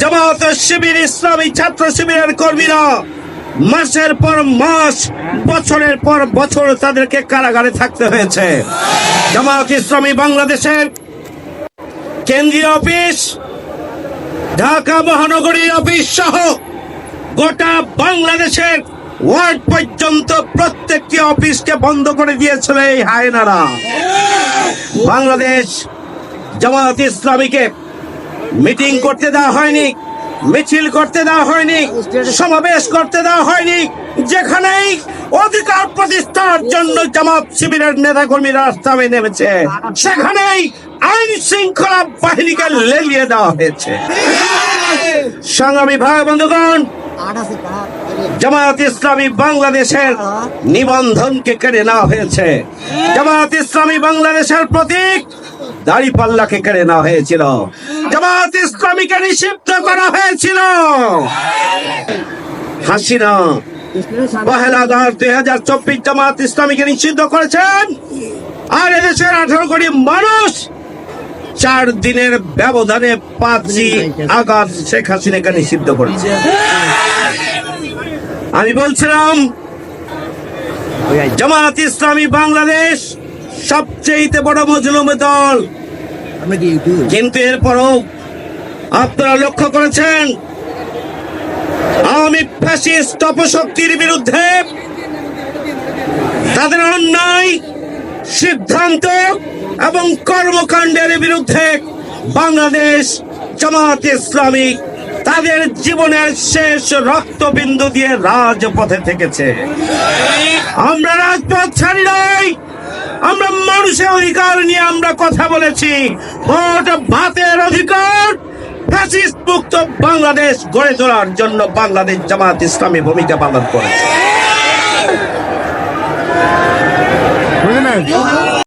জামাত শিবির, ইসলামী ছাত্র শিবিরের কর্মীরা মাসের পর মাস, বছরের পর বছর তাদেরকে কারাগারে থাকতে হয়েছে। জামাত ইসলামী বাংলাদেশের কেন্দ্রীয় অফিস, ঢাকা মহানগরীর অফিস সহ গোটা বাংলাদেশের ওয়ার্ড পর্যন্ত প্রত্যেকটি অফিসকে বন্ধ করে দিয়েছিল এই হায়নারা। বাংলাদেশ জামাত ইসলামীকে মিটিং করতে দেওয়া হয়নি, মিছিল করতে দেওয়া হয়নি, সমাবেশ করতে দেওয়া হয়নি, যেখানেই অধিকার প্রতিষ্ঠার জন্য জামাত শিবিরের নেতা কর্মীরা রাস্তায় নেমেছে, সেখানেই আইন শৃঙ্খলা বাহিনীকে লেলিয়ে দেওয়া হয়েছে। সংগ্রামী ভাই, বন্ধুগণ, জামায়াত ইসলামী বাংলাদেশের নিবন্ধনকে কেড়ে নেওয়া হয়েছে। জামায়াত ইসলামী বাংলাদেশের প্রতীক দাড়ি পাল্লাকে কেড়ে নেওয়া হয়েছিল। জামায়াত ইসলামীকে নিষিদ্ধ করা হয়েছিল। হাসিনা পহেলা আগস্ট দুই হাজার চব্বিশ জামাত ইসলামীকে নিষিদ্ধ করেছেন। আর এদেশের আঠারো কোটি মানুষ চার দিনের ব্যবধানে পাঁচই আগস্ট শেখ হাসিনাকে নিষিদ্ধ করেছে। আমি বলছিলাম, জামাত ইসলামী বাংলাদেশ সবচেয়ে বড় মজলুম দল কিন্তু এরপরও আপনারা লক্ষ্য করেছেন, আওয়ামী ফ্যাসিস্ট অপশক্তির বিরুদ্ধে তাদের অন্যায় সিদ্ধান্ত এবং কর্মকাণ্ডের বিরুদ্ধে বাংলাদেশ জামাত ইসলামী তাদের জীবনের শেষ রক্তবিন্দু দিয়ে রাজপথে থেকেছে। আমরা রাজপথ ছাড়ি নাই। মানুষের অধিকার নিয়ে আমরা কথা বলেছি। ভোট ভাতের অধিকার মুক্ত বাংলাদেশ গড়ে তোলার জন্য বাংলাদেশ জামাত ইসলামী ভূমিকা পালন করেছে।